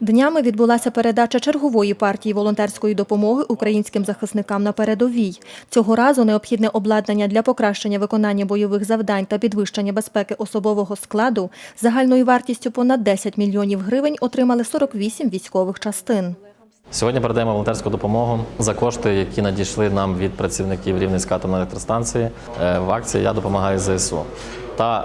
Днями відбулася передача чергової партії волонтерської допомоги українським захисникам на передовій. Цього разу необхідне обладнання для покращення виконання бойових завдань та підвищення безпеки особового складу загальною вартістю понад 10 мільйонів гривень отримали 48 військових частин. Сьогодні передаємо волонтерську допомогу за кошти, які надійшли нам від працівників Рівненської атомної електростанції е, в акції Я допомагаю ЗСУ та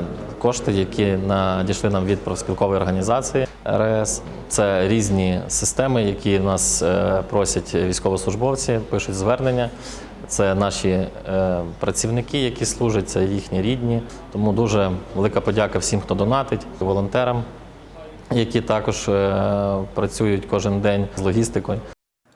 е, кошти, які надійшли нам від профспілкової організації РС. Це різні системи, які нас е, просять військовослужбовці, пишуть звернення. Це наші е, працівники, які служать, це їхні рідні. Тому дуже велика подяка всім, хто донатить, волонтерам які також е, працюють кожен день з логістикою.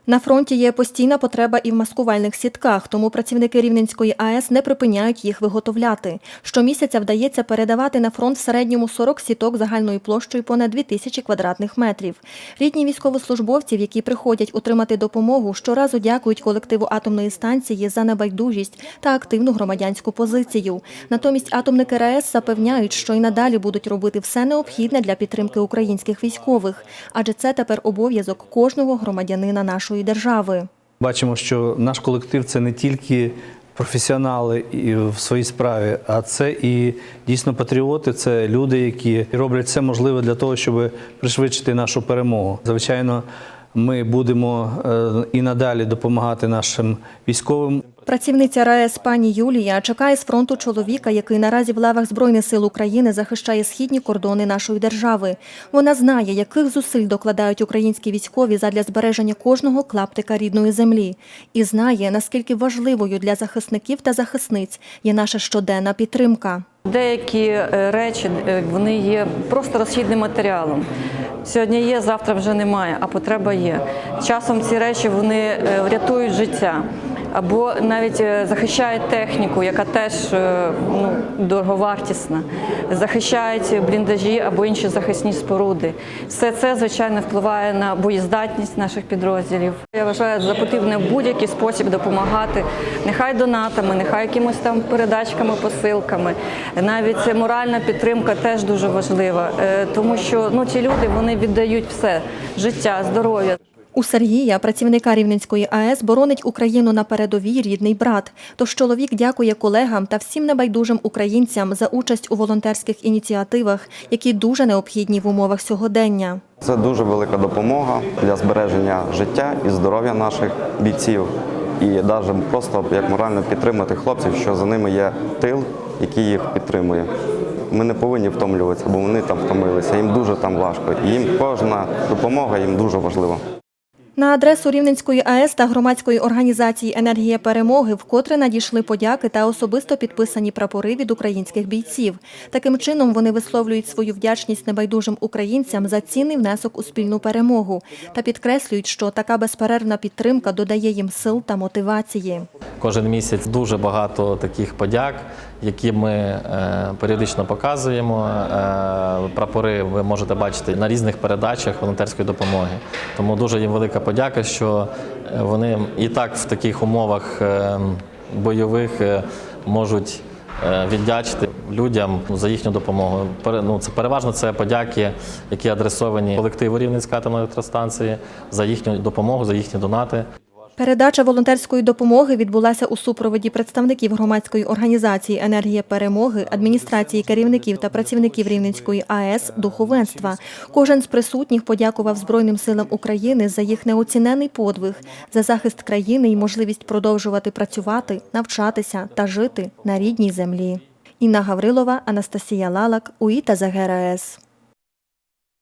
На фронті є постійна потреба і в маскувальних сітках, тому працівники Рівненської АЕС не припиняють їх виготовляти. Щомісяця вдається передавати на фронт в середньому 40 сіток загальною площею понад 2000 квадратних метрів. Рідні військовослужбовців, які приходять отримати допомогу, щоразу дякують колективу атомної станції за небайдужість та активну громадянську позицію. Натомість атомники РАЕС запевняють, що й надалі будуть робити все необхідне для підтримки українських військових, адже це тепер обов'язок кожного громадянина нашої держави. Бачимо, що наш колектив це не тільки професіонали в своїй справі, а це і дійсно патріоти, це люди, які роблять все можливе для того, щоб пришвидшити нашу перемогу. Звичайно, ми будемо е, і надалі допомагати нашим військовим. Працівниця РаЕС пані Юлія чекає з фронту чоловіка, який наразі в лавах Збройних сил України захищає східні кордони нашої держави. Вона знає, яких зусиль докладають українські військові задля збереження кожного клаптика рідної землі, і знає, наскільки важливою для захисників та захисниць є наша щоденна підтримка. Деякі е, речі е, вони є просто розхідним матеріалом. Сьогодні є, завтра вже немає, а потреба є. Часом ці речі вони е, врятують життя або навіть е, захищають техніку, яка теж е, ну, дороговартісна, захищають бліндажі або інші захисні споруди. Все це, звичайно, впливає на боєздатність наших підрозділів. Я вважаю за потрібне будь-який спосіб допомагати, нехай донатами, нехай якимось там передачками, посилками. Навіть моральна підтримка теж дуже важлива, е, тому що ну, ці люди вони віддають все життя, здоров'я. У Сергія, працівника Рівненської АЕС, боронить Україну на передовій рідний брат. Тож чоловік дякує колегам та всім небайдужим українцям за участь у волонтерських ініціативах, які дуже необхідні в умовах сьогодення. Це дуже велика допомога для збереження життя і здоров'я наших бійців. І навіть просто як морально підтримати хлопців, що за ними є тил, який їх підтримує. Ми не повинні втомлюватися, бо вони там втомилися. Їм дуже там важко. І їм кожна допомога їм дуже важлива. На адресу Рівненської АЕС та громадської організації Енергія перемоги вкотре надійшли подяки та особисто підписані прапори від українських бійців. Таким чином вони висловлюють свою вдячність небайдужим українцям за цінний внесок у спільну перемогу та підкреслюють, що така безперервна підтримка додає їм сил та мотивації. Кожен місяць дуже багато таких подяк, які ми е, періодично показуємо. Е, прапори ви можете бачити на різних передачах волонтерської допомоги. Тому дуже їм велика подяка, що е, вони і так в таких умовах бойових можуть. Віддячити людям за їхню допомогу. Ну, це переважно це подяки, які адресовані колективу Рівненської атомної електростанції за їхню допомогу, за їхні донати. Передача волонтерської допомоги відбулася у супроводі представників громадської організації Енергія перемоги, адміністрації керівників та працівників Рівненської АЕС, духовенства. Кожен з присутніх подякував Збройним силам України за їх неоцінений подвиг, за захист країни і можливість продовжувати працювати, навчатися та жити на рідній землі. Інна Гаврилова, Анастасія Лалак, УІТА ЗГРАЕС.